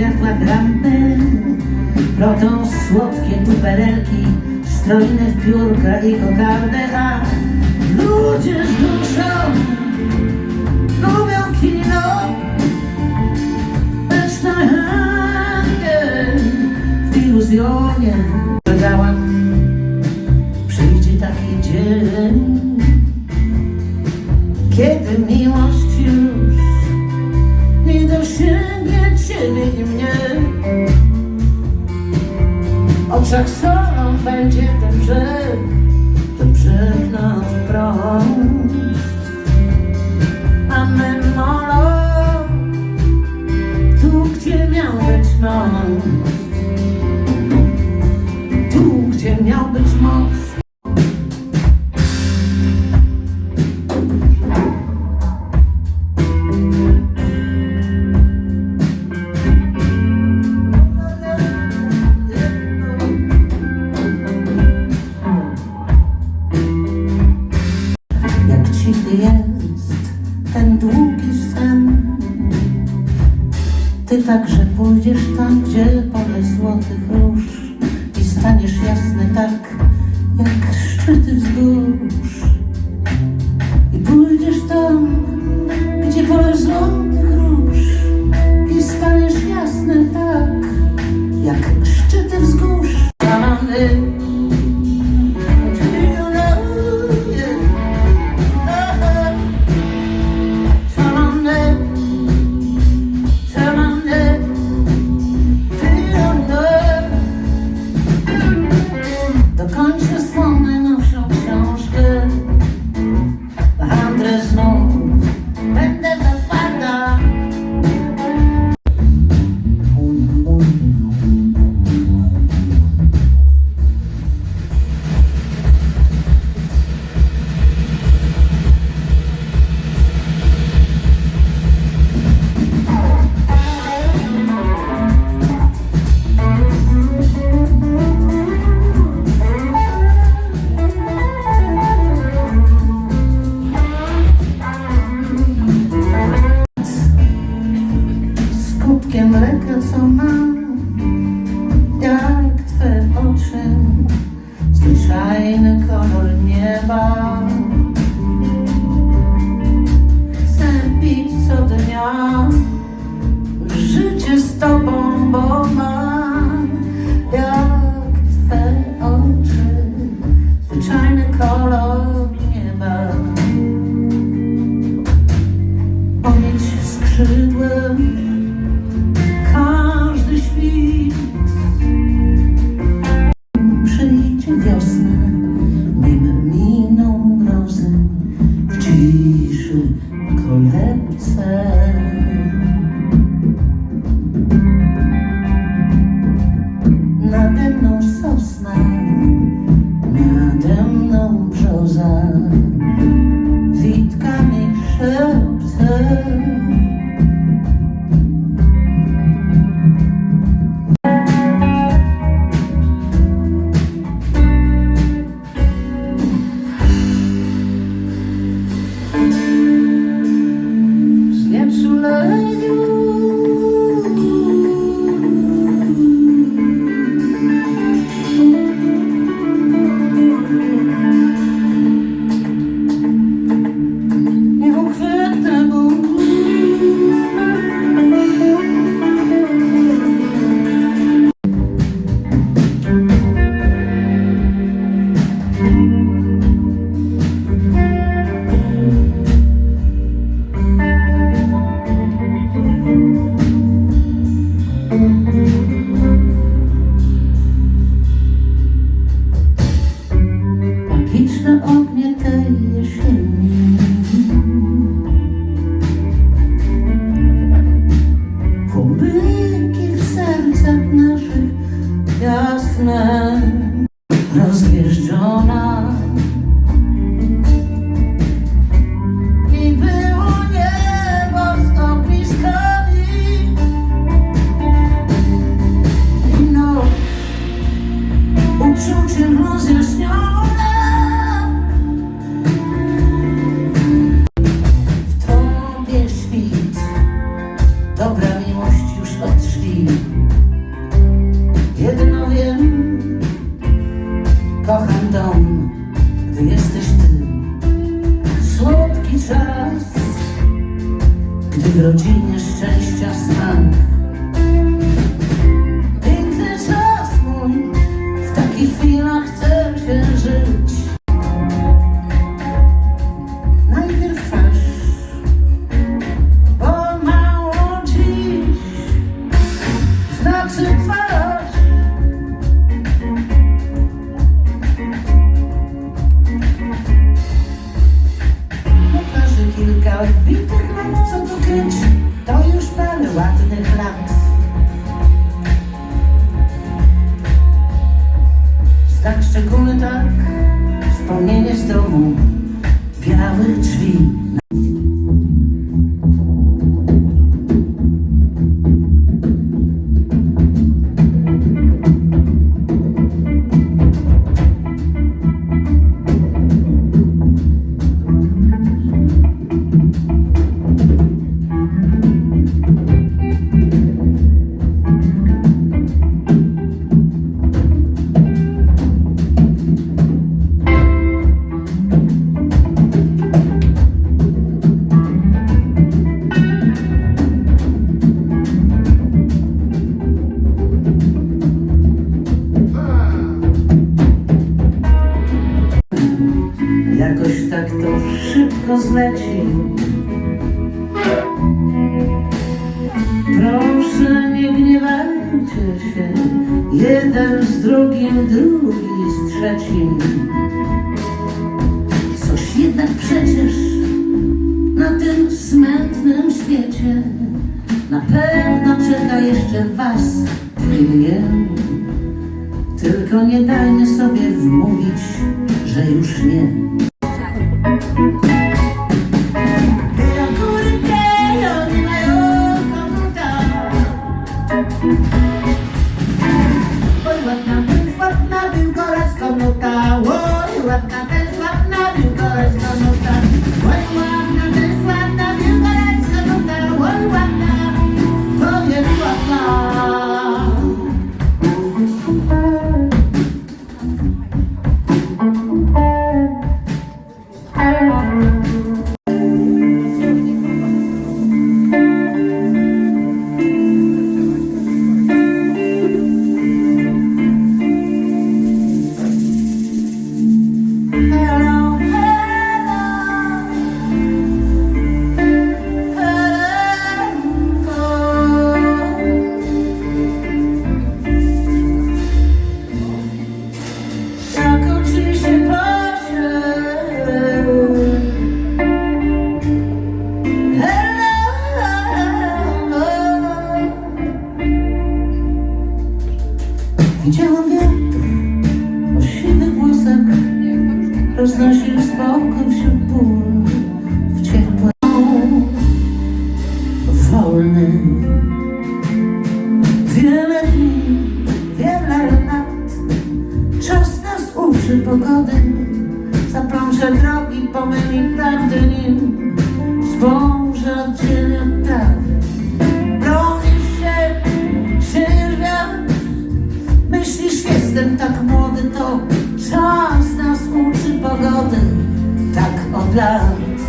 Światła lampy Plotą słodkie duperelki Strojne piórka i kokardę A ludzie z duszą Lubią kino. Handel W iluzjonie Dodałam Przyjdzie taki dzień Kiedy miłość już dosięgnie ciebie i mnie. W oczach solą będzie ten brzeg Ten brzeg na wprost A my molo Tu gdzie miał być most także pójdziesz tam, gdzie pole złotych róż I staniesz jasny tak, jak szczyty wzgórz Zwyczajny kolor nieba kocham dom, gdy jesteś ty. Słodki czas, gdy w rodzinie szczęścia smak. Piękny czas mój, w takich chwilach chcę się żyć. Estamos szybko zleci. Proszę, nie gniewajcie się. Jeden z drugim, drugi z trzecim. Coś jednak przecież na tym smętnym świecie na pewno czeka jeszcze was i mnie. Tylko nie dajmy sobie wmówić, że już nie. But what now? Wiele dni, wiele lat. Czas nas uczy pogody. Zaplącze drogi, pomyli prawdy nim. Zwąże od cienia tak. Bronisz się, sięgniesz Myślisz, jestem tak młody, to czas nas uczy pogody. Tak od lat.